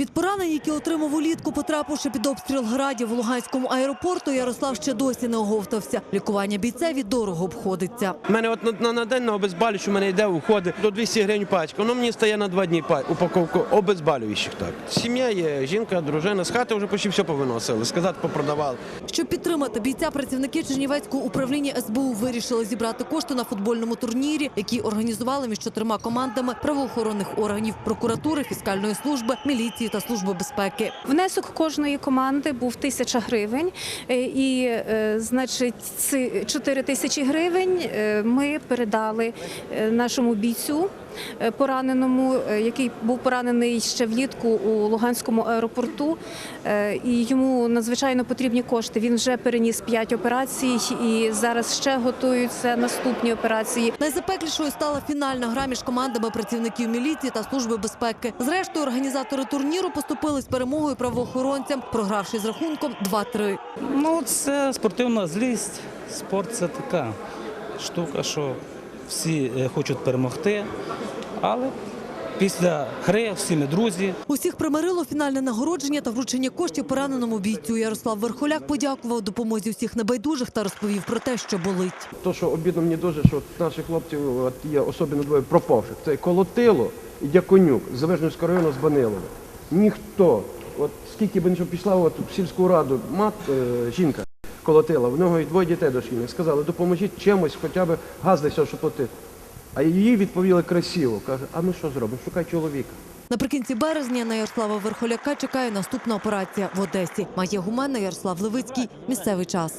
Від поранень, які отримав улітку, потрапивши під обстріл градів в Луганському аеропорту, Ярослав ще досі не оговтався. Лікування бійцеві дорого обходиться. У мене от на, на, на день на обезболюючу, у мене йде уходить до 200 гривень пачка. Воно мені стає на два дні па- упаковку обезболюючих. Так. Сім'я є, жінка, дружина, з хати вже почти все повиносили, сказати попродавали. Щоб підтримати бійця, працівники Чернівецького управління СБУ вирішили зібрати кошти на футбольному турнірі, який організували між чотирма командами правоохоронних органів прокуратури, фіскальної служби, міліції та служби безпеки. Внесок кожної команди був тисяча гривень, Е, і е, значить ці 4 тисячі гривень е, ми передали нашому бійцю. Пораненому, який був поранений ще влітку у Луганському аеропорту, і йому надзвичайно потрібні кошти. Він вже переніс 5 операцій, і зараз ще готуються наступні операції. Найзапеклішою стала фінальна гра між командами працівників міліції та служби безпеки. Зрештою, організатори турніру поступили з перемогою правоохоронцям, програвши з рахунком 2-3. Ну, це спортивна злість. Спорт це така штука, що всі е, хочуть перемогти, але після гри всі ми друзі. Усіх примирило фінальне нагородження та вручення коштів пораненому бійцю. Ярослав Верхоляк подякував допомозі всіх небайдужих та розповів про те, що болить. То, що обідно мені дуже, що от наших хлопців от є особливо двоє пропавших. Це Колотило і Дяконюк з Завижнівського району з Банилова. Ніхто, от скільки б не пішла от, в сільську раду, мат, е, жінка колотила, в нього і двоє дітей дошкільних. Сказали, допоможіть чимось, хоча б газ десь платити. А їй відповіли красиво. Каже, а ми що зробимо? Шукай чоловіка. Наприкінці березня на Ярослава Верхоляка чекає наступна операція в Одесі. Має гуменна Ярослав Левицький. Місцевий час.